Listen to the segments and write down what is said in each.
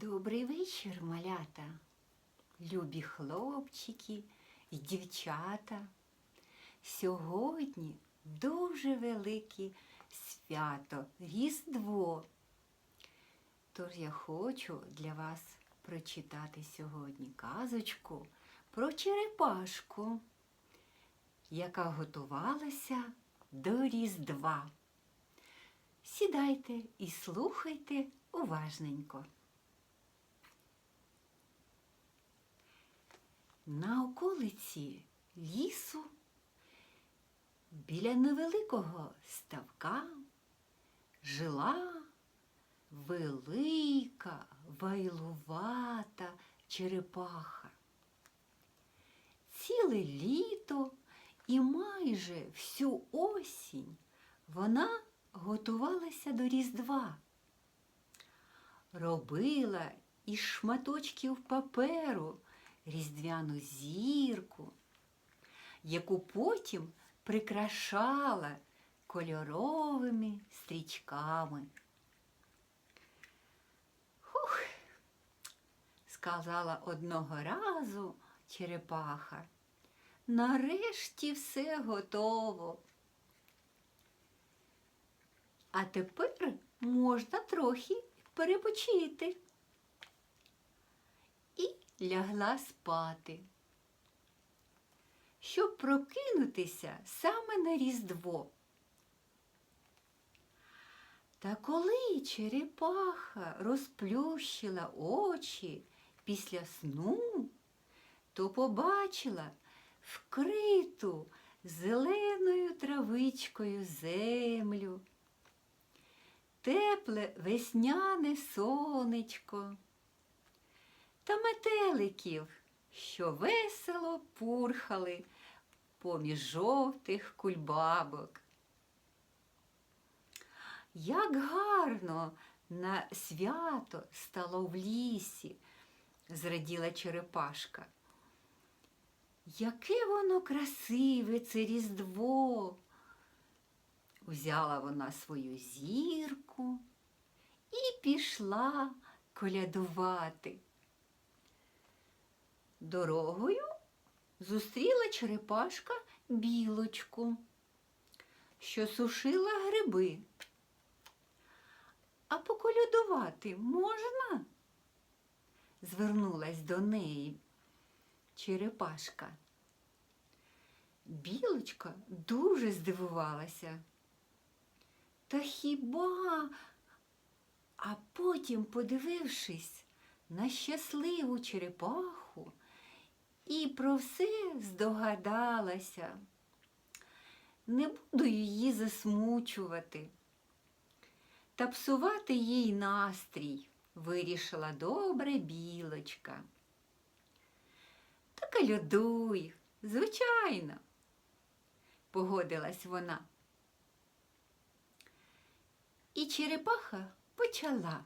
Добрий вечір, малята, любі хлопчики і дівчата. Сьогодні дуже велике свято Різдво. Тож я хочу для вас прочитати сьогодні казочку про черепашку, яка готувалася до Різдва. Сідайте і слухайте уважненько. На околиці лісу біля невеликого ставка жила велика вайлувата черепаха. Ціле літо і майже всю осінь вона готувалася до Різдва. Робила із шматочків паперу різдвяну зірку, яку потім прикрашала кольоровими стрічками. Хух, сказала одного разу черепаха. Нарешті все готово. А тепер можна трохи перепочити. Лягла спати, щоб прокинутися саме на Різдво. Та коли черепаха розплющила очі після сну, то побачила вкриту зеленою травичкою землю, тепле весняне сонечко та метеликів, що весело пурхали поміж жовтих кульбабок. Як гарно на свято стало в лісі, зраділа черепашка. Яке воно красиве це різдво. Узяла вона свою зірку і пішла колядувати. Дорогою зустріла черепашка білочку, що сушила гриби. А поколядувати можна? звернулась до неї черепашка. Білочка дуже здивувалася. Та хіба? А потім, подивившись на щасливу черепаху, і про все здогадалася. Не буду її засмучувати. Та псувати їй настрій вирішила добре білочка. Така льодуй, звичайно, погодилась вона. І черепаха почала.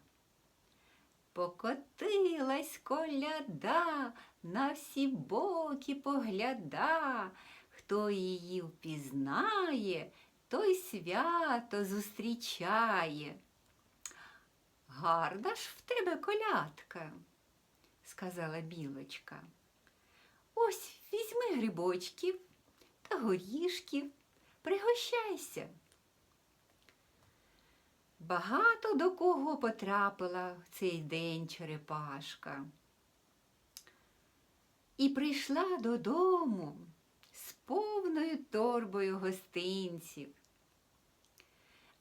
Покотилась коляда, на всі боки погляда. Хто її впізнає, той свято зустрічає. Гарна ж в тебе колядка, сказала білочка. Ось візьми грибочків та горішків, пригощайся. Багато до кого потрапила в цей день черепашка. І прийшла додому з повною торбою гостинців.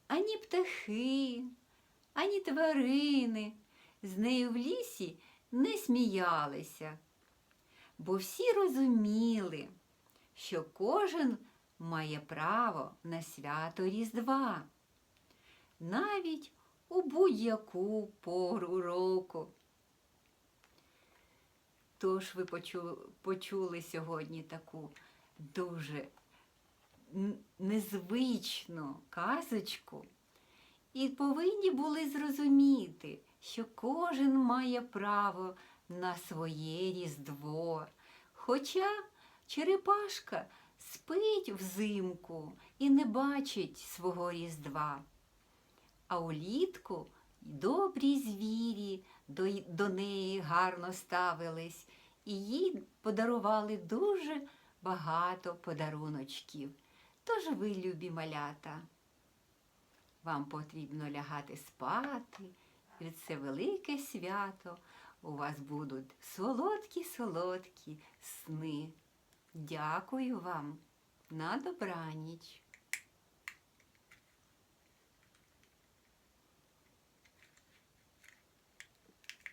Ані птахи, ані тварини з нею в лісі не сміялися, бо всі розуміли, що кожен має право на свято Різдва навіть у будь-яку пору року. Тож ви почули, почули сьогодні таку дуже незвичну казочку і повинні були зрозуміти, що кожен має право на своє Різдво. Хоча черепашка спить взимку і не бачить свого Різдва. А улітку добрі звірі до, до неї гарно ставились, і їй подарували дуже багато подаруночків. Тож ви, любі малята, вам потрібно лягати спати, і це велике свято. У вас будуть солодкі-солодкі сни. Дякую вам на добраніч.